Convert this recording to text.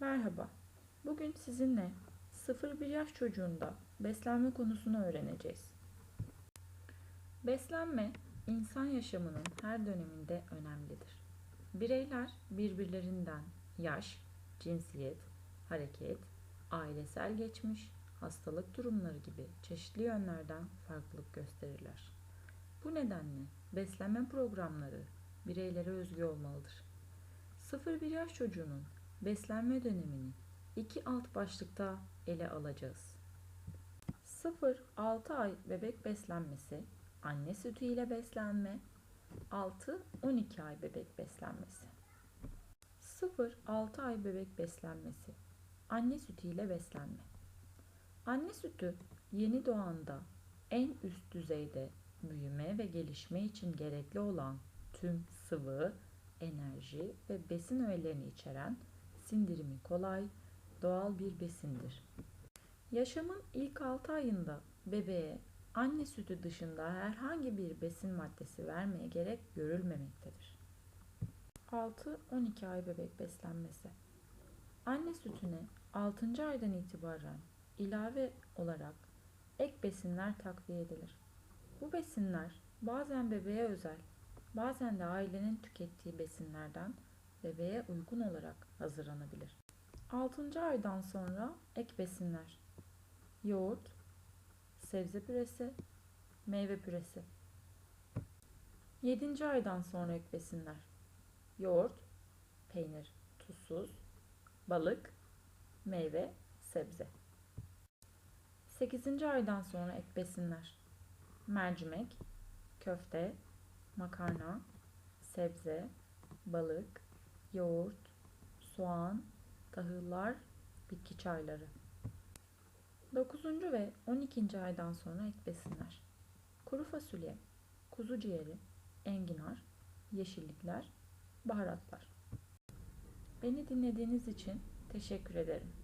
Merhaba. Bugün sizinle 0-1 yaş çocuğunda beslenme konusunu öğreneceğiz. Beslenme insan yaşamının her döneminde önemlidir. Bireyler birbirlerinden yaş, cinsiyet, hareket, ailesel geçmiş, hastalık durumları gibi çeşitli yönlerden farklılık gösterirler. Bu nedenle beslenme programları bireylere özgü olmalıdır. 0-1 yaş çocuğunun beslenme dönemini iki alt başlıkta ele alacağız. 0-6 ay bebek beslenmesi, anne sütü ile beslenme, 6-12 ay bebek beslenmesi. 0-6 ay bebek beslenmesi, anne sütü ile beslenme. Anne sütü yeni doğanda en üst düzeyde büyüme ve gelişme için gerekli olan tüm sıvı, enerji ve besin öğelerini içeren sindirimi kolay, doğal bir besindir. Yaşamın ilk 6 ayında bebeğe anne sütü dışında herhangi bir besin maddesi vermeye gerek görülmemektedir. 6-12 ay bebek beslenmesi Anne sütüne 6. aydan itibaren ilave olarak ek besinler takviye edilir. Bu besinler bazen bebeğe özel, bazen de ailenin tükettiği besinlerden bebeğe uygun olarak hazırlanabilir. 6. aydan sonra ek besinler. Yoğurt, sebze püresi, meyve püresi. 7. aydan sonra ek besinler. Yoğurt, peynir, tuzsuz, balık, meyve, sebze. 8. aydan sonra ek besinler. Mercimek, köfte, makarna, sebze, balık, yoğurt, soğan, tahıllar, bitki çayları. 9. ve 12. aydan sonra ek besinler. Kuru fasulye, kuzu ciğeri, enginar, yeşillikler, baharatlar. Beni dinlediğiniz için teşekkür ederim.